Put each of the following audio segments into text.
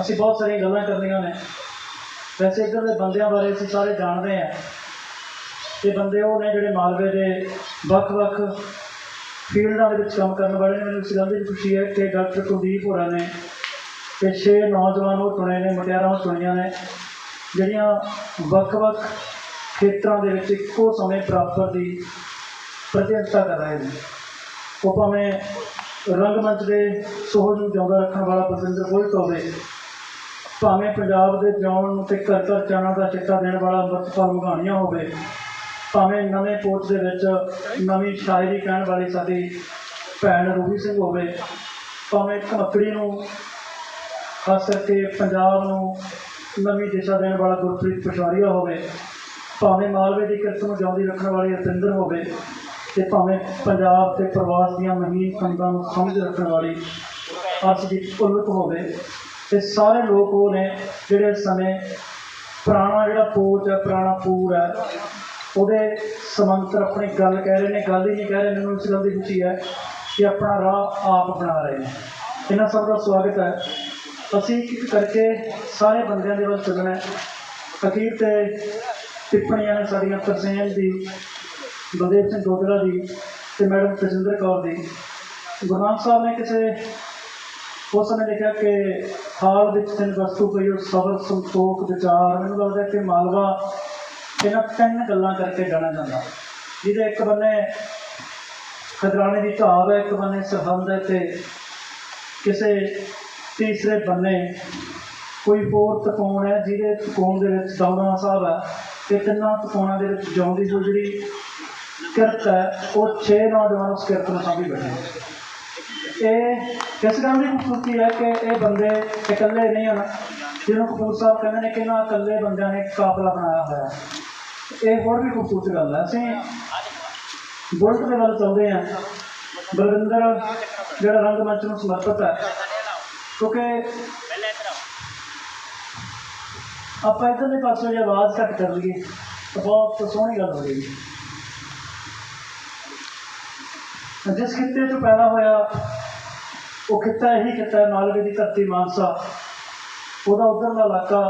ਅਸੀਂ ਬਹੁਤ ਸਾਰੀਆਂ ਗੱਲਾਂ ਕਰਨੀਆਂ ਨੇ। ਵੈਸੇ ਇੱਧਰ ਦੇ ਬੰਦਿਆਂ ਬਾਰੇ ਅਸੀਂ ਸਾਰੇ ਜਾਣਦੇ ਹਾਂ। ਇਹ ਬੰਦੇ ਉਹ ਨੇ ਜਿਹੜੇ ਮਾਲਵੇ ਦੇ ਵੱਖ-ਵੱਖ ਫੀਲਡਾਂ ਦੇ ਵਿੱਚ ਕੰਮ ਕਰਨ ਵਾਲੇ ਨੇ। ਮੈਨੂੰ ਇਸ ਗੱਲ ਦੀ ਖੁਸ਼ੀ ਹੈ ਕਿ ਡਾਕਟਰ ਕੁਲਦੀਪ ਹੋਰਾਂ ਨੇ ਤੇ ਛੇ ਨੌਜਵਾਨ ਉਹ ਚੁਣੇ ਨੇ, ਮੁਟਿਆਰਾਂ ਉਹ ਚੁਣੀਆਂ ਨੇ, ਜਿਹੜੀਆਂ ਵੱਖ-ਵੱਖ ਖੇਤਰਾਂ ਦੇ ਵਿੱਚ ਇੱਕੋ ਸਮੇਂ ਬਰਾਬਰ ਦੀ ਪ੍ਰਤੀਨਿਧਤਾ ਕਰ ਰਹੇ ਨੇ। ਉਹ ਭਾਵੇਂ ਰੰਗਮੰਚ ਦੇ ਸੋਹਜ ਨੂੰ ਜਿਉਂਦਾ ਰੱਖਣ ਵਾਲਾ ਬਲਵਿੰਦਰ ਬੁਲਟ ਹੋਵੇ ਭਾਵੇਂ ਪੰਜਾਬ ਦੇ ਜਿਉਣ ਨੂੰ ਤੇ ਘਰ ਚਾਣਾ ਦਾ ਚਿੱਟਾ ਦੇਣ ਵਾਲਾ ਅੰਮ੍ਰਿਤਪਾਲ ਮਘਾਣੀਆਂ ਹੋਵੇ, ਭਾਵੇਂ ਨਵੇਂ ਕੋਚ ਦੇ ਵਿੱਚ ਨਵੀਂ ਸ਼ਾਇਰੀ ਕਹਿਣ ਵਾਲੀ ਸਾਡੀ ਭੈਣ ਰੂਬੀ ਸਿੰਘ ਹੋਵੇ, ਭਾਵੇਂ ਘਮਕੜੀ ਨੂੰ ਖਾਸ ਕਰਕੇ ਪੰਜਾਬ ਨੂੰ ਨਵੀਂ ਦਿਸ਼ਾ ਦੇਣ ਵਾਲਾ ਗੁਰਪ੍ਰੀਤ ਪਸ਼ਾਰੀਆ ਹੋਵੇ, ਭਾਵੇਂ ਮਾਲਵੇ ਦੀ ਕਿਰਤ ਨੂੰ ਜਿਉਂਦੀ ਰੱਖਣ ਵਾਲੀ ਰਤਿੰਦਰ ਹੋਵੇ ਤੇ ਭਾਵੇਂ ਪੰਜਾਬ ਤੇ ਪ੍ਰਵਾਸ ਦੀਆਂ ਮਹੀਨ ਕੰਦਾਂ ਨੂੰ ਸਮਝ ਰੱਖਣ ਵਾਲੀ ਅਰਸ਼ਦੀਪ ਪੁਲਕ ਹੋਵੇ। ਤੇ ਸਾਰੇ ਲੋਕ ਉਹ ਨੇ ਜਿਹੜੇ ਸਮੇਂ ਪੁਰਾਣਾ ਜਿਹੜਾ ਪੋਚ ਹੈ, ਪੁਰਾਣਾ ਪੂਰ ਹੈ, ਉਹਦੇ ਸਮੰਤਰ ਆਪਣੀ ਗੱਲ ਕਹਿ ਰਹੇ ਨੇ, ਗੱਲ ਹੀ ਨਹੀਂ ਕਹਿ ਰਹੇ, ਮੈਨੂੰ ਇਸ ਗੱਲ ਦੀ ਖੁਸ਼ੀ ਹੈ ਕਿ ਆਪਣਾ ਰਾਹ ਆਪ ਬਣਾ ਰਹੇ ਨੇ। ਇਹਨਾਂ ਸਭ ਦਾ ਸਵਾਗਤ ਹੈ। ਅਸੀਂ ਇੱਕ ਕਰਕੇ ਸਾਰੇ ਬੰਦਿਆਂ ਦੇ ਵੱਲ ਚੱਲਣਾ ਅਖੀਰ ਤੇ ਟਿੱਪਣੀਆਂ ਨੇ ਸਾਡੀਆਂ ਤਰਸੇਮ ਦੀ, ਬਲਦੇਵ ਸਿੰਘ ਦੋਦੜਾ ਦੀ ਤੇ ਮੈਡਮ ਤਜਿੰਦਰ ਕੌਰ ਦੀ। ਗੁਰੂ ਨਾਨਕ ਸਾਹਿਬ ਨੇ ਕਿਸੇ ਉਸ ਨੇ ਲਿਖਿਆ ਕਿ ਹਾਲ ਵਿੱਚ ਤਿੰਨ ਵਸਤੂ ਪਈ ਉਹ ਸਬਰ ਸੰਤੋਖ ਵਿਚਾਰ, ਮੈਨੂੰ ਲੱਗਦਾ ਕਿ ਮਾਲਵਾ ਇਹਨਾਂ ਤਿੰਨ ਗੱਲਾਂ ਕਰਕੇ ਜਾਣਿਆ ਜਾਂਦਾ। ਜਿਹਦੇ ਇੱਕ ਬੰਨੇ ਖਦਰਾਣੇ ਦੀ ਢਾਬ ਹੈ, ਇੱਕ ਬੰਨੇ ਸਰਹੰਦ ਹੈ ਤੇ ਕਿਸੇ ਤੀਸਰੇ ਬੰਨੇ ਕੋਈ ਹੋਰ ਤਕੋਣ ਹੈ ਜਿਹਦੇ ਤਕੋਣ ਦੇ ਵਿੱਚ ਦੌੜਾ ਸਾਹਿਬ ਹੈ ਤੇ ਤਿੰਨਾਂ ਤਕੋਣਾਂ ਦੇ ਵਿੱਚ ਜਿਉਂਦੀ ਹੋਈ ਜਿਹੜੀ ਕਿਰਤ ਹੈ, ਉਹ ਛੇ ਨੌਜਵਾਨ ਉਸ ਕਿਰਤ ਨੂੰ ਸਾਂਭੀ ਬੈਠੇ ਨੇ। ਇਹ ਇਸ ਗੱਲ ਦੀ ਖੂਬਸੂਰਤੀ ਹੈ ਕਿ ਇਹ ਬੰਦੇ ਇਕੱਲੇ ਨਹੀਂ ਹਨ, ਜਿਹਨੂੰ ਕਪੂਰ ਸਾਹਿਬ ਕਹਿੰਦੇ ਨੇ ਕਿ ਨਾ ਇਕੱਲੇ ਬੰਦਿਆਂ ਨੇ ਕਾਫਲਾ ਬਣਾਇਆ ਹੋਇਆ ਇਹ ਹੋਰ ਵੀ ਖੂਬਸੂਰਤ ਗੱਲ ਹੈ। ਅਸੀਂ ਬੁਲਟ ਦੇ ਵੱਲ ਚੱਲਦੇ ਹਾਂ। ਬਲਵਿੰਦਰ, ਜਿਹੜਾ ਰੰਗਮੰਚ ਨੂੰ ਸਮਰਪਿਤ ਹੈ। ਕਿਉਂਕਿ ਆਪਾਂ ਇੱਧਰਲੇ ਪਾਸੋਂ ਜੇ ਆਵਾਜ਼ ਘੱਟ ਕਰ ਲਈਏ, ਤਾਂ ਬਹੁਤ ਸੋਹਣੀ ਗੱਲ ਹੋ ਜਾਏਗੀ ਜਿਸ ਖਿੱਤੇ 'ਚ ਪੈਦਾ ਹੋਇਆ ਉਹ ਖਿੱਤਾ ਇਹੀ ਖਿੱਤਾ ਹੈ ਮਾਲਵੇ ਦੀ ਧਰਤੀ ਮਾਨਸਾ, ਉਹਦਾ ਉਧਰਲਾ ਇਲਾਕਾ।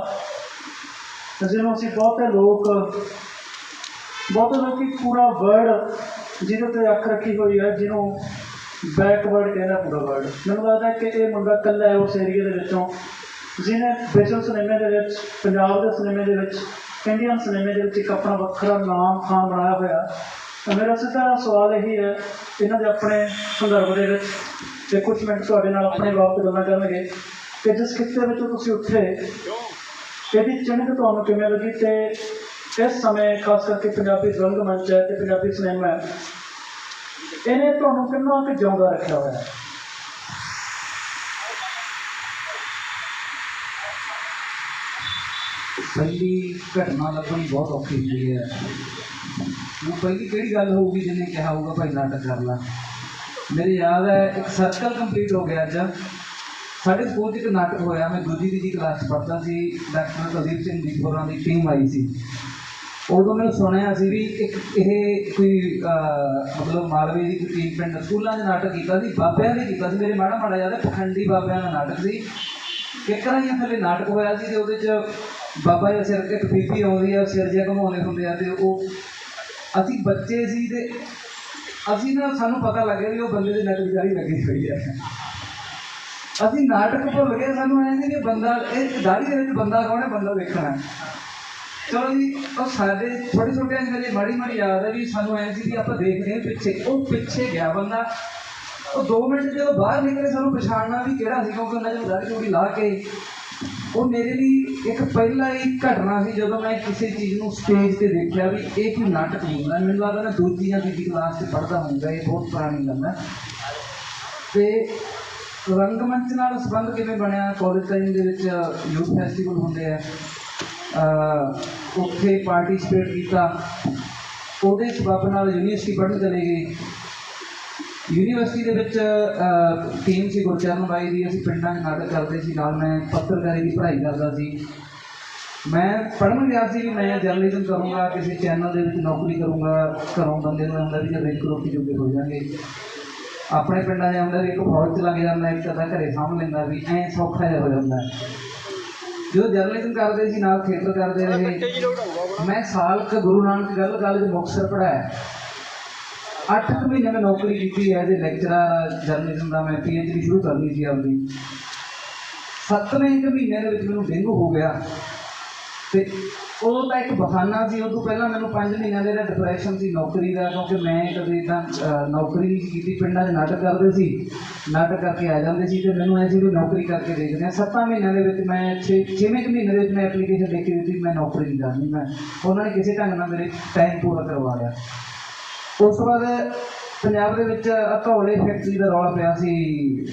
ਜਿਹਨੂੰ ਅਸੀਂ ਬਹੁਤੇ ਲੋਕ, ਬਹੁਤੇ ਲੋਕੀ ਪੂਰਾ ਵਰਡ ਜਿਹਦੇ ਤੇ ਅੱਖ ਰੱਖੀ ਹੋਈ ਹੈ, ਜਿਹਨੂੰ ਬੈਕਵਰਡ ਕਹਿੰਦਾ ਪੂਰਾ ਵਰਡ ਮੈਨੂੰ ਲੱਗਦਾ ਕਿ ਇਹ ਮੁੰਡਾ ਇਕੱਲਾ ਹੈ ਉਸ ਏਰੀਏ ਦੇ ਵਿੱਚੋਂ, ਜਿਹਨੇ ਵਿਸ਼ਵ ਸਿਨੇਮੇ ਦੇ ਵਿੱਚ, ਪੰਜਾਬ ਦੇ ਸਿਨੇਮੇ ਦੇ ਵਿੱਚ ਇੰਡੀਅਨ ਸਿਨੇਮੇ ਦੇ ਵਿੱਚ ਇੱਕ ਆਪਣਾ ਵੱਖਰਾ ਨਾਮ ਖਾਂ ਬਣਾਇਆ ਹੋਇਆ। ਮੇਰਾ ਸਿੱਧਾ ਸਵਾਲ ਇਹੀ ਹੈ, ਇਹਨਾਂ ਦੇ ਆਪਣੇ ਸੰਦਰਭ ਦੇ ਵਿੱਚ। ਤੇ ਕੁਝ ਮਿੰਟ ਤੁਹਾਡੇ ਨਾਲ ਆਪਣੇ ਬਾਬਤ ਗੱਲਾਂ ਕਰਨਗੇ ਕਿ ਜਿਸ ਖਿੱਤੇ ਵਿੱਚੋਂ ਤੁਸੀਂ ਉੱਠੇ ਇਹਦੀ ਚਿੰਨ੍ਹ ਤੁਹਾਨੂੰ ਕਿਵੇਂ ਲੱਗੀ ਤੇ ਇਸ ਸਮੇਂ ਖਾਸ ਕਰਕੇ ਪੰਜਾਬੀ ਰੰਗ ਮੰਚ ਹੈ ਤੇ ਪੰਜਾਬੀ ਸਿਨੇਮਾ ਹੈ, ਇਹਨੇ ਤੁਹਾਨੂੰ ਕਿੰਨਾ ਕੁ ਜਿਉਂਦਾ ਰੱਖਿਆ ਹੋਇਆ ਹੈ? ਪਹਿਲੀ ਘਟਨਾ ਲੱਭਣੀ ਬਹੁਤ ਔਖੀ ਹੁੰਦੀ ਹੈ। ਉਹ ਪਹਿਲੀ ਕਿਹੜੀ ਗੱਲ ਹੋਊਗੀ ਜਿਹਨੇ ਕਿਹਾ ਹੋਊਗਾ ਭਾਈ ਨਾਟਕ ਕਰ ਲਾ। ਮੇਰੇ ਯਾਦ ਹੈ ਇੱਕ ਸਰਕਲ ਕੰਪਲੀਟ ਹੋ ਗਿਆ ਅੱਜ। ਸਾਡੇ ਸਕੂਲ 'ਚ ਇੱਕ ਨਾਟਕ ਹੋਇਆ, ਮੈਂ ਦੂਜੀ ਤੀਜੀ ਕਲਾਸ 'ਚ ਪੜ੍ਹਦਾ ਸੀ। ਡਾਕਟਰ ਕੁਲਦੀਪ ਸਿੰਘ ਜੀ ਹੋਰਾਂ ਦੀ ਟੀਮ ਆਈ ਸੀ। ਉਦੋਂ ਮੈਂ ਸੁਣਿਆ ਸੀ ਵੀ ਇੱਕ ਇਹ ਕੋਈ ਮਤਲਬ ਮਾਲਵੇ ਦੀ ਕੋਈ ਟੀਮ ਪਿੰਡ, ਸਕੂਲਾਂ 'ਚ ਨਾਟਕ ਕੀਤਾ ਸੀ, ਬਾਬਿਆਂ ਨੇ ਕੀਤਾ ਸੀ। ਮੇਰੇ ਮਾੜਾ ਮਾੜਾ ਯਾਦ ਹੈ ਪਖੰਡੀ ਬਾਬਿਆਂ ਦਾ ਨਾਟਕ ਸੀ। ਕਿੱਕਰਾਂ ਹੀ ਥੱਲੇ ਨਾਟਕ ਹੋਇਆ ਸੀ ਤੇ ਉਹਦੇ 'ਚ ਬਾਬਾ ਜੀ ਸਿਰ ਤੇ ਇੱਕ ਬੀਬੀ ਆਉਂਦੀ ਆ, ਸਿਰ ਜਿਹਾ ਘਮਾਉਂਦੇ ਹੁੰਦੇ ਆ ਤੇ ਉਹ, ਅਸੀਂ ਬੱਚੇ ਸੀ ਤੇ ਅਸੀਂ ਨਾ ਸਾਨੂੰ ਪਤਾ ਲੱਗਿਆ ਵੀ ਉਹ ਬੰਦੇ ਦੇ ਨਕਲਜਾਰੀ ਲੱਗੀ ਹੋਈ ਹੈ। ਅਸੀਂ ਨਾਟਕ ਭੁੱਲ ਗਏ, ਸਾਨੂੰ ਐਂ ਸੀ ਕਿ ਬੰਦਾ, ਇਹ ਦਾੜੀ ਦੇ ਵਿੱਚ ਬੰਦਾ ਕੌਣ ਹੈ, ਬੰਦਾ ਦੇਖਣਾ ਹੈ। ਚਲੋ ਜੀ, ਉਹ ਸਾਡੇ ਛੋਟੇ ਛੋਟੇ ਮੇਰੇ ਮਾੜੀ ਮਾੜੀ ਯਾਦ ਹੈ ਵੀ ਸਾਨੂੰ ਐਂ ਸੀ ਵੀ ਆਪਾਂ ਦੇਖਦੇ ਹਾਂ ਪਿੱਛੇ, ਉਹ ਪਿੱਛੇ ਗਿਆ ਬੰਦਾ। ਉਹ 2 ਮਿੰਟ ਜਦੋਂ ਬਾਹਰ ਨਿਕਲੇ, ਸਾਨੂੰ ਪਛਾਣਨਾ ਵੀ ਕਿਹੜਾ ਸੀ, ਕਿਉਂਕਿ ਉਹਨਾਂ ਜਦੋਂ ਦਾੜੀ ਚੂੜੀ ਲਾ ਕੇ ਉਹ ਮੇਰੇ ਲਈ ਇੱਕ ਪਹਿਲਾ ਹੀ ਘਟਨਾ ਸੀ ਜਦੋਂ ਮੈਂ ਕਿਸੇ ਚੀਜ਼ ਨੂੰ ਸਟੇਜ ਤੇ ਦੇਖਿਆ ਵੀ ਇਹ ਕੋਈ ਨਾਟਕ ਨਹੀਂ ਹੁੰਦਾ। ਮੈਨੂੰ ਲੱਗਦਾ ਮੈਂ ਦੂਜੀ ਜਾਂ ਤੀਜੀ ਕਲਾਸ 'ਚ ਪੜ੍ਹਦਾ ਹੁੰਦਾ, ਇਹ ਬਹੁਤ ਪੁਰਾਣੀ ਗੱਲ ਹੈ। ਤੇ ਰੰਗਮੰਚ ਨਾਲ ਸੰਬੰਧ ਕਿਵੇਂ ਬਣਿਆ? ਕਾਲਜ ਟਾਈਮ ਦੇ ਵਿੱਚ ਯੂਥ ਫੈਸਟੀਵਲ ਹੁੰਦੇ ਆ। ਉੱਥੇ ਪਾਰਟਿਸਿਪੇਟ ਕੀਤਾ। ਉਹਦੇ ਸਬਬ ਨਾਲ ਯੂਨੀਵਰਸਿਟੀ ਪੜ੍ਹਨ ਚਲੇ ਗਏ। ਯੂਨੀਵਰਸਿਟੀ ਦੇ ਵਿੱਚ ਟੀਮ ਸੀ, ਗੁਰਚਰਨ ਬਾਈ ਦੀ, ਅਸੀਂ ਪਿੰਡਾਂ 'ਚ ਨਾਟਕ ਕਰਦੇ ਸੀ, ਨਾਲ ਮੈਂ ਪੱਤਰਕਾਰੀ ਦੀ ਪੜ੍ਹਾਈ ਕਰਦਾ ਸੀ। ਮੈਂ ਪੜ੍ਹਨ ਗਿਆ ਸੀ ਵੀ ਮੈਂ ਜਰਨਲਿਜ਼ਮ ਕਰੂੰਗਾ, ਕਿਸੇ ਚੈਨਲ ਦੇ ਵਿੱਚ ਨੌਕਰੀ ਕਰੂੰਗਾ, ਘਰੋਂ ਬੰਦੇ ਨੂੰ ਹੁੰਦਾ ਵੀ ਜਦ ਇੱਕ ਰੋਟੀ ਜੋਗੇ ਹੋ ਜਾਣਗੇ। ਆਪਣੇ ਪਿੰਡਾਂ ਦੇ ਹੁੰਦਾ ਵੀ ਇੱਕ ਫੌਜ 'ਚ ਲੱਗ ਜਾਂਦਾ, ਇੱਕ ਅੱਧਾ ਘਰੇ ਸਾਂਭ ਲੈਂਦਾ ਵੀ ਐਂ ਸੌਖਾ ਜਿਹਾ ਹੋ ਜਾਂਦਾ। ਜਦੋਂ ਜਰਨਲਿਜ਼ਮ ਕਰਦੇ ਸੀ, ਨਾਲ ਥੀਏਟਰ ਕਰਦੇ ਰਹੇ, ਮੈਂ ਸਾਲ ਕ ਗੁਰੂ ਨਾਨਕ ਗੱਲ, ਕਾਲਜ ਮੁਕਤਸਰ ਪੜਾਇਆ ਅੱਠ ਕੁ ਮਹੀਨੇ ਮੈਂ ਨੌਕਰੀ ਕੀਤੀ ਐਜ਼ ਅ ਲੈਕਚਰਰ ਜਰਨਲਿਜ਼ਮ ਦਾ ਮੈਂ ਪੀਐਚਡੀ ਸ਼ੁਰੂ ਕਰਨੀ ਸੀ ਆਪਣੀ ਸੱਤਵੇਂ ਕੁ ਮਹੀਨੇ ਦੇ ਵਿੱਚ ਮੈਨੂੰ ਡੇਂਗੂ ਹੋ ਗਿਆ। ਤੇ ਉਹ ਤਾਂ ਇੱਕ ਬਹਾਨਾ ਸੀ ਉਹ ਤੋਂ ਪਹਿਲਾਂ ਮੈਨੂੰ 5 ਮਹੀਨਿਆਂ ਦੇ ਡਿਪਰੈਸ਼ਨ ਸੀ ਨੌਕਰੀ ਦਾ, ਕਿਉਂਕਿ ਮੈਂ ਕਦੇ ਤਾਂ ਨੌਕਰੀ ਨਹੀਂ ਕੀਤੀ, ਪਿੰਡਾਂ 'ਚ ਨਾਟਕ ਕਰਦੇ ਸੀ, ਨਾਟਕ ਕਰਕੇ ਆ ਜਾਂਦੇ ਸੀ ਤੇ ਮੈਨੂੰ ਐ ਸੀ ਵੀ ਨੌਕਰੀ ਕਰਕੇ ਦੇਖਦੇ ਆ ਸੱਤਾਂ ਮਹੀਨਿਆਂ ਦੇ ਵਿੱਚ ਮੈਂ 6 ਛੇਵੇਂ ਕੁ ਮਹੀਨੇ ਦੇ ਵਿੱਚ ਮੈਂ ਐਪਲੀਕੇਸ਼ਨ ਦੇ ਕੇ ਦਿੱਤੀ, ਮੈਂ ਨੌਕਰੀ ਨਹੀਂ ਕਰਨੀ, ਮੈਂ ਉਹਨਾਂ ਨੇ ਕਿਸੇ ਢੰਗ ਨਾਲ ਮੇਰੇ ਟਾਈਮ ਪੂਰਾ ਕਰਵਾ ਲਿਆ। ਉਸ ਤੋਂ ਬਾਅਦ ਪੰਜਾਬ ਦੇ ਵਿੱਚ ਧੌਲੇ ਫੈਕਟਰੀ ਦਾ ਰੌਲਾ ਪਿਆ ਸੀ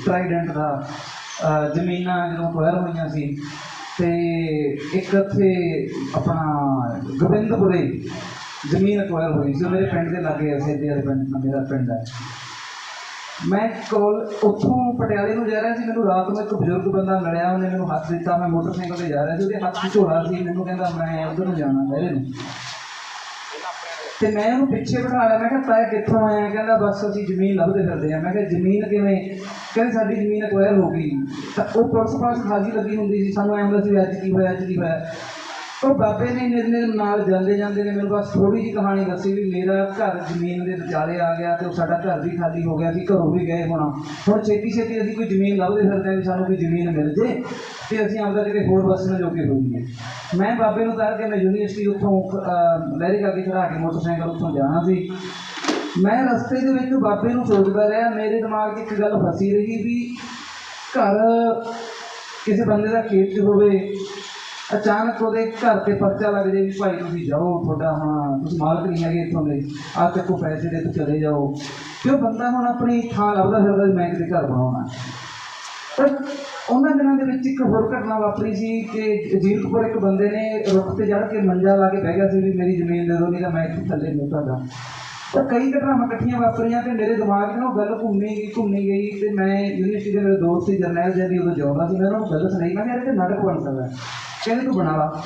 ਟਰਾਈਡੈਂਟ ਦਾ। ਜ਼ਮੀਨਾਂ ਜਦੋਂ ਕੁਐਰ ਹੋਈਆਂ ਸੀ ਤੇ ਇੱਕ ਉੱਥੇ ਆਪਣਾ ਗੋਬਿੰਦਪੁਰੇ ਜ਼ਮੀਨ ਕੁਐਰ ਹੋਈ ਸੀ। ਉਹ ਮੇਰੇ ਪਿੰਡ ਦੇ ਲਾਗੇ ਐਸੇ ਦੇ ਪਿੰਡ, ਮੇਰਾ ਪਿੰਡ ਹੈ ਮੈਂ ਕੋਲ ਉੱਥੋਂ ਪਟਿਆਲੇ ਨੂੰ ਜਾ ਰਿਹਾ ਸੀ। ਮੈਨੂੰ ਰਾਤ ਨੂੰ ਇੱਕ ਬਜ਼ੁਰਗ ਬੰਦਾ ਮਿਲਿਆ, ਉਹਨੇ ਮੈਨੂੰ ਹੱਥ ਦਿੱਤਾ। ਮੈਂ ਮੋਟਰਸਾਈਕਲ ਤੇ ਜਾ ਰਿਹਾ ਸੀ। ਉਹਦੇ ਹੱਥ 'ਚ ਝੋਲਾ ਸੀ। ਮੈਨੂੰ ਕਹਿੰਦਾ, ਮੈਂ ਉੱਧਰ ਨੂੰ ਜਾਣਾ ਮੇਰੇ ਨੂੰ ਤੇ ਮੈਂ ਉਹਨੂੰ ਪਿੱਛੇ ਬਿਠਾ ਲਿਆ, ਮੈਂ ਕਿਹਾ ਤਾਇਆ ਕਿੱਥੋਂ ਆਇਆ ਕਹਿੰਦਾ, ਬਸ ਅਸੀਂ ਜ਼ਮੀਨ ਲੱਭਦੇ ਫਿਰਦੇ ਆ ਮੈਂ ਕਿਹਾ, ਜ਼ਮੀਨ ਕਿਵੇਂ? ਕਹਿੰਦੇ, ਸਾਡੀ ਜ਼ਮੀਨ ਅਕਵਾਇਰ ਹੋ ਗਈ। ਤਾਂ ਉਹ ਪੁਲਿਸ ਪਾਸ ਖਾਜੀ ਲੱਗੀ ਹੁੰਦੀ ਸੀ, ਸਾਨੂੰ ਐਂ ਹੁੰਦਾ ਵੀ ਅੱਜ ਕੀ ਹੋਇਆ, ਅੱਜ ਕੀ ਹੋਇਆ। ਉਹ ਬਾਬੇ ਨੇ ਨਿਰਨੇ ਨਾਲ ਜਾਂਦੇ ਜਾਂਦੇ ਨੇ, ਮੈਨੂੰ ਬਸ ਥੋੜੀ ਜਿਹੀ ਕਹਾਣੀ ਦੱਸੀ ਵੀ ਮੇਰਾ ਘਰ ਜ਼ਮੀਨ ਦੇ ਵਿਚਾਲੇ ਆ ਗਿਆ ਤੇ ਉਹ ਸਾਡਾ ਘਰ ਵੀ ਖਾਲੀ ਹੋ ਗਿਆ ਸੀ ਘਰੋਂ ਵੀ ਗਏ ਹੋਣਾ। ਹੁਣ ਛੇਤੀ ਛੇਤੀ ਅਸੀਂ ਕੋਈ ਜ਼ਮੀਨ ਲੱਭਦੇ ਫਿਰਦੇ ਆ ਵੀ ਸਾਨੂੰ ਕੋਈ ਜ਼ਮੀਨ ਮਿਲ ਜੇ। ਤੇ ਅਸੀਂ ਆਪਦਾ ਕਿਤੇ ਹੋਰ ਵਸਣ ਜੋਗੇ ਹੋਈਏ ਮੈਂ ਬਾਬੇ ਨੂੰ ਤਾਰ ਕੇ ਮੈਂ ਯੂਨੀਵਰਸਿਟੀ ਉੱਥੋਂ ਲਹਿਰੀ ਲਹਿਰੇ ਕਰਕੇ ਖੜਾ ਕੇ ਮੋਟਰਸਾਈਕਲ ਉੱਥੋਂ ਜਾਣਾ ਸੀ। ਮੈਂ ਰਸਤੇ ਦੇ ਵਿੱਚ ਬਾਬੇ ਨੂੰ ਸੋਚਦਾ ਰਿਹਾ, ਮੇਰੇ ਦਿਮਾਗ 'ਚ ਇੱਕ ਗੱਲ ਫਸੀ ਰਹੀ ਵੀ ਘਰ ਕਿਸੇ ਬੰਦੇ ਦਾ ਖੇਤ 'ਚ ਹੋਵੇ, ਅਚਾਨਕ ਉਹਦੇ ਘਰ ਤੇ ਪਰਚਾ ਲੱਗ ਜੇ ਵੀ ਭਾਈ ਤੁਸੀਂ ਜਾਓ, ਤੁਹਾਡਾ ਹੁਣ ਤੁਸੀਂ ਮਾਲਕ ਨਹੀਂ ਹੈਗੇ ਇੱਥੋਂ ਦੇ, ਆਹ ਚੱਕੋ ਪੈਸੇ ਦੇ ਤੇ ਚਲੇ ਜਾਓ। ਤੇ ਉਹ ਬੰਦਾ ਹੁਣ ਆਪਣੀ ਥਾਂ ਲੱਭਦਾ ਫਿਰਦਾ ਮੈਂ ਕਿਤੇ ਘਰ ਬਣਾਉਣਾ। ਪਰ ਉਹਨਾਂ ਦਿਨਾਂ ਦੇ ਵਿੱਚ ਇੱਕ ਹੋਰ ਘਟਨਾ ਵਾਪਰੀ ਸੀ ਕਿ ਜੀਰਕਪੁਰ ਇੱਕ ਬੰਦੇ ਨੇ ਰੁੱਖ ਤੇ ਚੜ੍ਹ ਕੇ ਮੰਜਾ ਲਾ ਕੇ ਬਹਿ ਗਿਆ ਸੀ ਵੀ ਮੇਰੀ ਜ਼ਮੀਨ ਦੇ ਦਿਓ, ਨਹੀਂ ਤਾਂ ਮੈਂ ਇੱਥੇ ਥੱਲੇ ਮੋਟਾ ਤੁਹਾਡਾ ਤਾਂ ਕਈ ਘਟਨਾਵਾਂ ਇਕੱਠੀਆਂ ਵਾਪਰੀਆਂ ਤੇ ਮੇਰੇ ਦਿਮਾਗ 'ਚ ਉਹ ਗੱਲ ਘੁੰਮੀ ਗਈ ਘੁੰਮੀ ਗਈ ਤੇ ਮੈਂ ਯੂਨੀਵਰਸਿਟੀ ਦੇ ਮੇਰੇ ਦੋਸਤ ਸੀ ਜਰਨੈਲ ਜੀ ਉਦੋਂ ਜਾਉਂਦਾ ਸੀ, ਮੈਂ ਉਹਨਾਂ ਨੂੰ ਗੱਲ ਸੁਣਾਈ ਮੈਂ ਕਿਹਾ ਯਾਰ ਨਾਟਕ ਬਣ ਸਕਦਾ ਕਹਿੰਦੇ ਤੂੰ ਬਣਾ ਲਾ।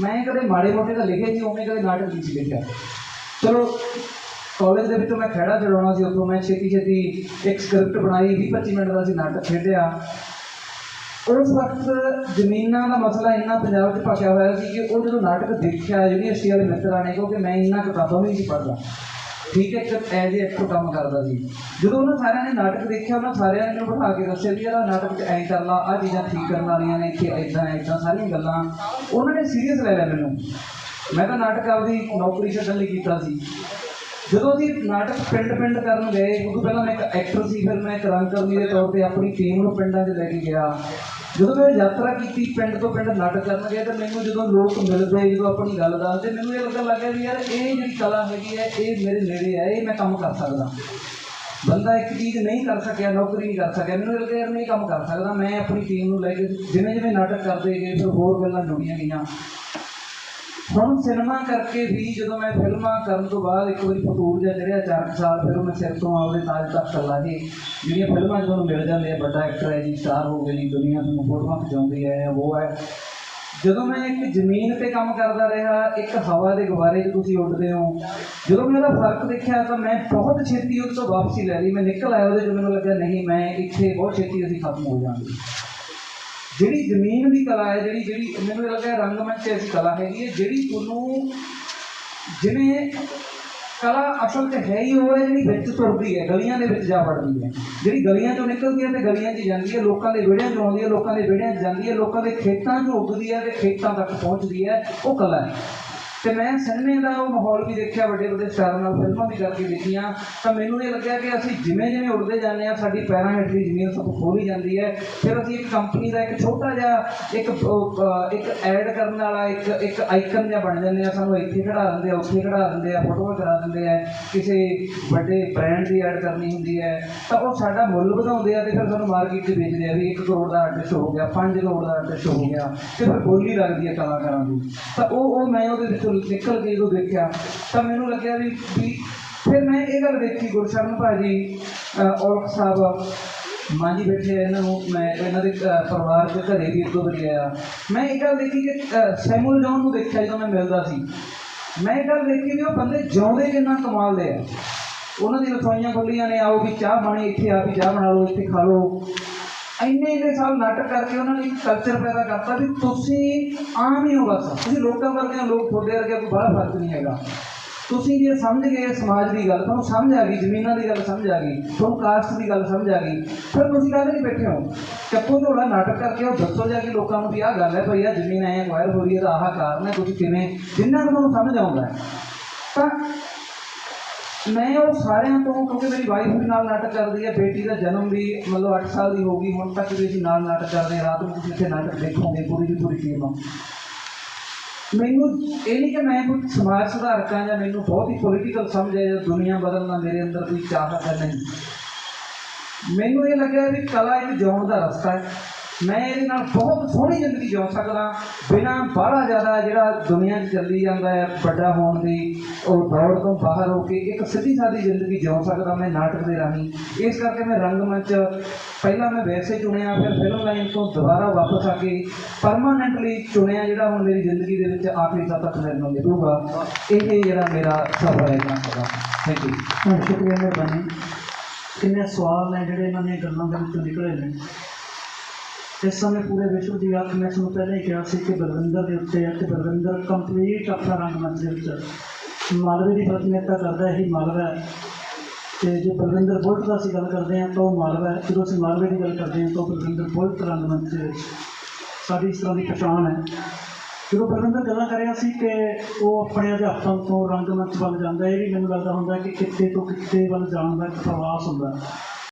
ਮੈਂ ਕਦੇ ਮਾੜੇ ਮੋਟੇ ਤਾਂ ਲਿਖੇ ਸੀ ਉਵੇਂ ਕਦੇ ਨਾਟਕ ਨਹੀਂ ਸੀ ਲਿਖਿਆ। ਚਲੋ ਕਾਲਜ ਦੇ ਵਿੱਚੋਂ ਮੈਂ ਖੜਾ ਚੜਾਉਣਾ ਸੀ, ਉੱਥੋਂ ਮੈਂ ਛੇਤੀ ਛੇਤੀ ਇੱਕ ਸਕ੍ਰਿਪਟ ਬਣਾਈ 20 25 ਮਿੰਟ ਦਾ ਸੀ ਨਾਟਕ ਖੇਡਿਆ। ਉਸ ਵਕਤ ਜ਼ਮੀਨਾਂ ਦਾ ਮਸਲਾ ਇੰਨਾ ਪੰਜਾਬ 'ਚ ਭਖਿਆ ਹੋਇਆ ਸੀ ਕਿ ਉਹ ਜਦੋਂ ਨਾਟਕ ਦੇਖਿਆ ਯੂਨੀਵਰਸਿਟੀ ਵਾਲੇ ਮਿੱਤਰਾਂ ਨੇ ਕਿਉਂਕਿ ਮੈਂ ਇੰਨਾ ਕਿਤਾਬਾਂ ਵੀ ਨਹੀਂ ਸੀ ਪੜ੍ਹਦਾ। ਠੀਕ ਹੈ, ਇੱਕ ਐਜ ਐਕਟਰ ਕੰਮ ਕਰਦਾ ਸੀ। ਜਦੋਂ ਉਹਨਾਂ ਸਾਰਿਆਂ ਨੇ ਨਾਟਕ ਦੇਖਿਆ, ਉਹਨਾਂ ਸਾਰਿਆਂ ਨੇ ਮੈਨੂੰ ਬਿਠਾ ਕੇ ਦੱਸਿਆ ਵੀ ਇਹਦਾ ਨਾਟਕ 'ਚ ਐਂ ਕਰ ਲਾ, ਆਹ ਚੀਜ਼ਾਂ ਠੀਕ ਕਰਨ ਵਾਲੀਆਂ ਨੇ, ਇੱਥੇ ਐਦਾਂ ਐਦਾਂ ਸਾਰੀਆਂ ਗੱਲਾਂ। ਉਹਨਾਂ ਨੇ ਸੀਰੀਅਸ ਲੈ ਲਿਆ ਮੈਨੂੰ। ਮੈਂ ਤਾਂ ਨਾਟਕ ਆਪਦੀ ਨੌਕਰੀ ਛੱਡਣ ਲਈ ਕੀਤਾ ਸੀ। ਜਦੋਂ ਅਸੀਂ ਨਾਟਕ ਪਿੰਡ ਪਿੰਡ ਕਰਨ ਗਏ, ਉਦੋਂ ਪਹਿਲਾਂ ਮੈਂ ਇੱਕ ਐਕਟਰ ਸੀ, ਫਿਰ ਮੈਂ ਇੱਕ ਰੰਗਕਰਮੀ ਦੇ ਤੌਰ ਤੇ ਆਪਣੀ ਟੀਮ ਨੂੰ ਪਿੰਡਾਂ 'ਚ ਲੈ ਕੇ ਗਿਆ। ਜਦੋਂ ਮੈਂ ਯਾਤਰਾ ਕੀਤੀ ਪਿੰਡ ਤੋਂ ਪਿੰਡ ਨਾਟਕ ਕਰਨ ਗਿਆ ਤਾਂ ਮੈਨੂੰ ਜਦੋਂ ਲੋਕ ਮਿਲਦੇ ਜਦੋਂ ਆਪਣੀ ਗੱਲ ਦੱਸਦੇ ਮੈਨੂੰ ਇਹ ਲੱਗਣ ਲੱਗਿਆ ਵੀ ਯਾਰ ਇਹ ਜਿਹੜੀ ਕਲਾ ਹੈਗੀ ਹੈ, ਇਹ ਮੇਰੇ ਨੇੜੇ ਹੈ, ਇਹ ਮੈਂ ਕੰਮ ਕਰ ਸਕਦਾ। ਬੰਦਾ ਇੱਕ ਚੀਜ਼ ਨਹੀਂ ਕਰ ਸਕਿਆ, ਨੌਕਰੀ ਨਹੀਂ ਕਰ ਸਕਿਆ, ਮੈਨੂੰ ਇਹ ਲੱਗਿਆ ਯਾਰ ਨਹੀਂ ਕੰਮ ਕਰ ਸਕਦਾ, ਮੈਂ ਆਪਣੀ ਟੀਮ ਨੂੰ ਲੈ ਕੇ ਜਿਵੇਂ ਜਿਵੇਂ ਨਾਟਕ ਕਰਦੇ ਗਏ, ਫਿਰ ਹੋਰ ਗੱਲਾਂ ਜੁੜੀਆਂ ਗਈਆਂ। ਹੁਣ ਸਿਨੇਮਾ ਕਰਕੇ ਵੀ ਜਦੋਂ ਮੈਂ ਫਿਲਮਾਂ ਕਰਨ ਤੋਂ ਬਾਅਦ ਇੱਕ ਵਾਰੀ ਫਤੂਰ ਜਿਹਾ ਚੜਿਆ ਚਾਰ ਕੁ ਸਾਲ, ਫਿਰ ਉਹ ਮੈਂ ਸਿਰ ਤੋਂ ਆਪਦੇ ਤਾਜ ਤੱਕ ਕਰ ਕੇ ਜਿਹੜੀਆਂ ਫਿਲਮਾਂ 'ਚ ਤੁਹਾਨੂੰ ਮਿਲ ਜਾਂਦੇ ਆ ਵੱਡਾ ਐਕਟਰ ਹੈ ਜੀ ਸਟਾਰ ਹੋ ਗਏ ਜੀ, ਦੁਨੀਆ ਤੁਹਾਨੂੰ ਫੋਟੋਆਂ ਖਿਚਾਉਂਦੀ ਹੈ, ਉਹ ਹੈ। ਜਦੋਂ ਮੈਂ ਇੱਕ ਜ਼ਮੀਨ ਤੇ ਕੰਮ ਕਰਦਾ ਰਿਹਾ, ਇੱਕ ਹਵਾ ਦੇ ਗੁਬਾਰੇ 'ਚ ਤੁਸੀਂ ਉੱਡਦੇ ਹੋ। ਜਦੋਂ ਮੈਂ ਉਹਦਾ ਫ਼ਰਕ ਦੇਖਿਆ, ਤਾਂ ਮੈਂ ਬਹੁਤ ਛੇਤੀ ਉਸ ਤੋਂ ਵਾਪਸੀ ਲੈ ਲਈ। ਮੈਂ ਨਿਕਲ ਆਇਆ ਉਹਦੇ 'ਚ, ਮੈਨੂੰ ਲੱਗਿਆ, ਨਹੀਂ, ਮੈਂ ਇੱਥੇ ਬਹੁਤ ਛੇਤੀ ਅਸੀਂ ਖਤਮ ਹੋ ਜਾਵਾਂਗੇ। ਜਿਹੜੀ ਜ਼ਮੀਨ ਦੀ ਕਲਾ ਹੈ, ਜਿਹੜੀ ਜਿਹੜੀ ਮੈਨੂੰ ਇਹ ਲੱਗਿਆ ਰੰਗਮੰਚ ਇਸ ਕਲਾ ਹੈਗੀ ਹੈ, ਜਿਹੜੀ ਤੁਹਾਨੂੰ ਜਿਵੇਂ ਕਲਾ ਅਸਲ 'ਚ ਹੈ ਹੀ ਉਹ ਹੈ ਜਿਹੜੀ ਵਿੱਚ ਤੁਰਦੀ ਹੈ, ਗਲੀਆਂ ਦੇ ਵਿੱਚ ਜਾ ਵੜਦੀ ਹੈ। ਜਿਹੜੀ ਗਲੀਆਂ 'ਚੋਂ ਨਿਕਲਦੀ ਹੈ ਤੇ ਗਲੀਆਂ 'ਚ ਜਾਂਦੀ ਹੈ, ਲੋਕਾਂ ਦੇ ਵਿਹੜਿਆਂ 'ਚ ਆਉਂਦੀ ਹੈ, ਲੋਕਾਂ ਦੇ ਵਿਹੜਿਆਂ 'ਚ ਜਾਂਦੀ ਹੈ, ਲੋਕਾਂ ਦੇ ਖੇਤਾਂ 'ਚ ਉੱਗਦੀ ਹੈ ਤੇ ਖੇਤਾਂ ਤੱਕ ਪਹੁੰਚਦੀ ਹੈ, ਉਹ ਕਲਾ ਹੈ। ਤੇ ਮੈਂ ਸਿਨੇਮੇ ਦਾ ਉਹ ਮਾਹੌਲ ਵੀ ਦੇਖਿਆ, ਵੱਡੇ ਵੱਡੇ ਸਟਾਰਾਂ ਨਾਲ ਫਿਲਮਾਂ ਵੀ ਕਰਕੇ ਦੇਖੀਆਂ। ਤਾਂ ਮੈਨੂੰ ਇਹ ਲੱਗਿਆ ਕਿ ਅਸੀਂ ਜਿਵੇਂ ਜਿਵੇਂ ਉੱਡਦੇ ਜਾਂਦੇ ਆ ਸਾਡੀ ਪੈਰਾਂ ਹੇਠਲੀ ਜ਼ਮੀਨ ਸਭ ਖੋਲੀ ਜਾਂਦੀ ਹੈ। ਫਿਰ ਅਸੀਂ ਇੱਕ ਕੰਪਨੀ ਦਾ ਇੱਕ ਛੋਟਾ ਜਿਹਾ ਇੱਕ ਇੱਕ ਐਡ ਕਰਨ ਵਾਲਾ ਇੱਕ ਇੱਕ ਆਈਕਨ ਜਿਹਾ ਬਣ ਜਾਂਦੇ ਆ ਸਾਨੂੰ ਇੱਥੇ ਖੜਾ ਦਿੰਦੇ ਆ, ਉੱਥੇ ਖੜਾ ਦਿੰਦੇ ਆ ਫੋਟੋਆਂ ਕਰਾ ਦਿੰਦੇ ਆ। ਕਿਸੇ ਵੱਡੇ ਬ੍ਰਾਂਡ ਦੀ ਐਡ ਕਰਨੀ ਹੁੰਦੀ ਹੈ। ਤਾਂ ਉਹ ਸਾਡਾ ਮੁੱਲ ਵਧਾਉਂਦੇ ਆ ਤੇ ਫਿਰ ਸਾਨੂੰ ਮਾਰਕੀਟ 'ਚ ਵੇਚਦੇ ਆ ਵੀ 1 ਕਰੋੜ ਦਾ ਆਰਟਿਸਟ ਹੋ ਗਿਆ 5 ਕਰੋੜ ਦਾ ਆਰਟਿਸਟ ਹੋ ਗਿਆ। ਤੇ ਫਿਰ ਬੋਲੀ ਲੱਗਦੀ ਹੈ ਕਲਾਕਾਰਾਂ ਦੀ। ਤਾਂ ਉਹ ਉਹ ਮੈਂ ਉਹਦੇ ਵਿੱਚੋਂ ਨਿਕਲ ਕੇ ਜਦੋਂ ਦੇਖਿਆ ਤਾਂ ਮੈਨੂੰ ਲੱਗਿਆ ਵੀ ਵੀ ਫਿਰ ਮੈਂ ਇਹ ਗੱਲ ਦੇਖੀ ਗੁਰਸ਼ਰਨ ਭਾਜੀ ਅਹ ਔਲਖ ਸਾਹਿਬ ਮਾਂ ਜੀ ਬੈਠੇ ਇਹਨਾਂ ਨੂੰ ਮੈਂ ਇਹਨਾਂ ਦੇ ਪਰਿਵਾਰ ਦੇ ਘਰੇ ਵੀ ਇੱਕ ਦੋ ਵਾਰੀ ਆਇਆ। ਮੈਂ ਇਹ ਗੱਲ ਦੇਖੀ ਕਿ ਅਹ, ਸੈਮੂਅਲ ਜੌਨ ਨੂੰ ਦੇਖਿਆ ਜਦੋਂ ਮੈਂ ਮਿਲਦਾ ਸੀ। ਮੈਂ ਇਹ ਗੱਲ ਦੇਖੀ ਵੀ ਉਹ ਬੰਦੇ ਜਿਉਂਦੇ ਕਿੰਨਾ ਕਮਾਲ ਦੇ ਆ। ਉਹਨਾਂ ਦੀ ਰਸੋਈਆਂ ਖੁੱਲੀਆਂ ਨੇ ਆਓ ਵੀ ਚਾਹ ਪਾਣੀ ਇੱਥੇ ਆ ਵੀ ਚਾਹ ਬਣਾ ਲਓ ਇੱਥੇ ਖਾ ਲਓ। ਇੰਨੇ ਇੰਨੇ ਸਾਲ ਨਾਟਕ ਕਰਕੇ ਉਹਨਾਂ ਨੇ ਕਲਚਰ ਪੈਦਾ ਕਰਤਾ ਵੀ ਤੁਸੀਂ ਆਮ ਹੀ ਹੋ ਬਸ। ਤੁਸੀਂ ਲੋਕਾਂ ਵਰਗੇ ਹੋ, ਲੋਕ ਤੁਹਾਡੇ ਵਰਗੇ ਕੋਈ ਬੜਾ ਫ਼ਰਕ ਨਹੀਂ ਹੈਗਾ। ਤੁਸੀਂ ਜੇ ਸਮਝ ਗਏ ਸਮਾਜ ਦੀ ਗੱਲ ਤੁਹਾਨੂੰ ਸਮਝ ਆ ਗਈ ਜ਼ਮੀਨਾਂ ਦੀ ਗੱਲ ਸਮਝ ਆ ਗਈ ਤੁਹਾਨੂੰ ਕਾਸਟ ਦੀ ਗੱਲ ਸਮਝ ਆ ਗਈ ਫਿਰ ਤੁਸੀਂ ਕਾਹਦੇ ਲਈ ਬੈਠੇ ਹੋ? ਚੱਪੋ ਝੋਲਾ ਨਾਟਕ ਕਰਕੇ ਉਹ ਦੱਸੋ ਜਾ ਕੇ ਲੋਕਾਂ ਨੂੰ ਵੀ ਆਹ ਗੱਲ ਹੈ ਭਈ ਆ ਜ਼ਮੀਨ ਐ ਵਾਇਰ ਹੋ ਰਹੀ ਹੈ ਤਾਂ ਆਹ ਕਾਰਨ ਹੈ ਤੁਸੀਂ ਕਿਵੇਂ? ਜਿੰਨਾ ਨੂੰ ਤੁਹਾਨੂੰ ਸਮਝ ਆਉਂਦਾ ਤਾਂ ਮੈਂ ਉਹ ਸਾਰਿਆਂ ਤੋਂ, ਕਿਉਂਕਿ ਮੇਰੀ ਵਾਈਫ ਵੀ ਨਾਲ ਨਾਟਕ ਕਰਦੀ ਹੈ, ਬੇਟੀ ਦਾ ਜਨਮ ਵੀ ਮਤਲਬ 8 ਸਾਲ ਦੀ ਹੋ ਗਈ, ਹੁਣ ਤੱਕ ਵੀ ਅਸੀਂ ਨਾਲ ਨਾਟਕ ਕਰਦੇ ਹਾਂ, ਰਾਤ ਨੂੰ ਤੁਸੀਂ ਇੱਥੇ ਨਾਟਕ ਦੇਖੋਗੇ, ਪੂਰੀ ਦੀ ਪੂਰੀ ਟੀਮ ਮੈਨੂੰ ਇਹ ਨਹੀਂ ਕਿ ਮੈਂ ਕੋਈ ਸਮਾਜ ਸੁਧਾਰਕ ਹਾਂ ਜਾਂ ਮੈਨੂੰ ਬਹੁਤ ਹੀ ਪੋਲੀਟੀਕਲ ਸਮਝ ਹੈ, ਜਾਂ ਦੁਨੀਆ ਬਦਲਣਾ ਮੇਰੇ ਅੰਦਰ ਕੋਈ ਚਾਹਤ ਹੈ ਨਹੀਂ। ਮੈਨੂੰ ਇਹ ਲੱਗਿਆ ਵੀ ਕਲਾ ਇੱਕ ਜਿਉਣ ਦਾ ਰਸਤਾ ਹੈ। ਮੈਂ ਇਹਦੇ ਨਾਲ ਬਹੁਤ ਸੋਹਣੀ ਜ਼ਿੰਦਗੀ ਜਿਉ ਸਕਦਾ। ਬਿਨਾਂ ਬਾਹਲਾ ਜ਼ਿਆਦਾ ਜਿਹੜਾ ਦੁਨੀਆ 'ਚ ਚੱਲੀ ਜਾਂਦਾ ਹੈ, ਵੱਡਾ ਹੋਣ ਦੀ, ਉਹ ਦੌੜ ਤੋਂ ਬਾਹਰ ਹੋ ਕੇ ਇੱਕ ਸਿੱਧੀ ਸਾਦੀ ਜ਼ਿੰਦਗੀ ਜਿਉ ਸਕਦਾ ਮੈਂ ਨਾਟਕ ਦੇ ਰਾਹੀਂ। ਇਸ ਕਰਕੇ ਮੈਂ ਰੰਗਮੰਚ ਪਹਿਲਾਂ ਮੈਂ ਵੈਸੇ ਚੁਣਿਆ, ਫਿਰ ਫਿਲਮ ਲਾਈਨ ਤੋਂ ਦੁਬਾਰਾ ਵਾਪਸ ਆ ਕੇ ਪਰਮਾਨੈਂਟਲੀ ਚੁਣਿਆ ਜਿਹੜਾ ਹੁਣ ਮੇਰੀ ਜ਼ਿੰਦਗੀ ਦੇ ਵਿੱਚ ਆਖਰੀ ਸਾਲ ਤੱਕ ਮੈਨੂੰ ਮਿਲੂਗਾ ਇਹ ਜਿਹੜਾ ਮੇਰਾ ਸਫ਼ਰ ਹੈ ਨਾਟਕ ਥੈਂਕ ਯੂ ਸ਼ੁਕਰੀਆ ਮਿਹਰਬਾਨੀ। ਕਿੰਨੇ ਸਵਾਲ ਨੇ ਜਿਹੜੇ ਇਹਨਾਂ ਦੀਆਂ ਗੱਲਾਂ ਦੇ ਵਿੱਚੋਂ ਨਿਕਲੇ ਨੇ। ਇਸ ਸਮੇਂ ਪੂਰੇ ਵਿਸ਼ਵ ਦੀ ਅੱਖ ਮੈਂ ਤੁਹਾਨੂੰ ਪਹਿਲਾਂ ਹੀ ਕਿਹਾ ਸੀ ਕਿ ਬਲਵਿੰਦਰ ਦੇ ਉੱਤੇ ਹੈ ਤੇ ਬਲਵਿੰਦਰ ਕੰਪਲੀਟ ਆਪਣਾ ਰੰਗਮੰਚ ਦੇ ਵਿੱਚ ਮਾਲਵੇ ਦੀ ਪ੍ਰਤੀਨਿਧਤਾ ਕਰਦਾ ਹੀ ਮਾਲਵਾ ਹੈ। ਤੇ ਜੇ ਬਲਵਿੰਦਰ ਬੁਲਟ ਦਾ ਅਸੀਂ ਗੱਲ ਕਰਦੇ ਹਾਂ ਤਾਂ ਉਹ ਮਾਲਵਾ ਹੈ। ਜਦੋਂ ਅਸੀਂ ਮਾਲਵੇ ਦੀ ਗੱਲ ਕਰਦੇ ਹਾਂ ਤਾਂ ਉਹ ਬਲਵਿੰਦਰ ਬੁਲਟ ਰੰਗਮੰਚ ਦੇ ਵਿੱਚ ਸਾਡੀ ਇਸ ਤਰ੍ਹਾਂ ਦੀ ਪਛਾਣ ਹੈ। ਜਦੋਂ ਬਲਵਿੰਦਰ ਗੱਲਾਂ ਕਰ ਰਿਹਾ ਸੀ ਕਿ ਉਹ ਆਪਣੇ ਅਧਿਆਪਕਾਂ ਤੋਂ ਰੰਗਮੰਚ ਵੱਲ ਜਾਂਦਾ ਇਹ ਵੀ ਮੈਨੂੰ ਲੱਗਦਾ ਹੁੰਦਾ ਕਿ ਕਿੱਤੇ ਤੋਂ ਕਿੱਤੇ ਵੱਲ ਜਾਣ ਦਾ ਇੱਕ ਪ੍ਰਵਾਸ ਹੁੰਦਾ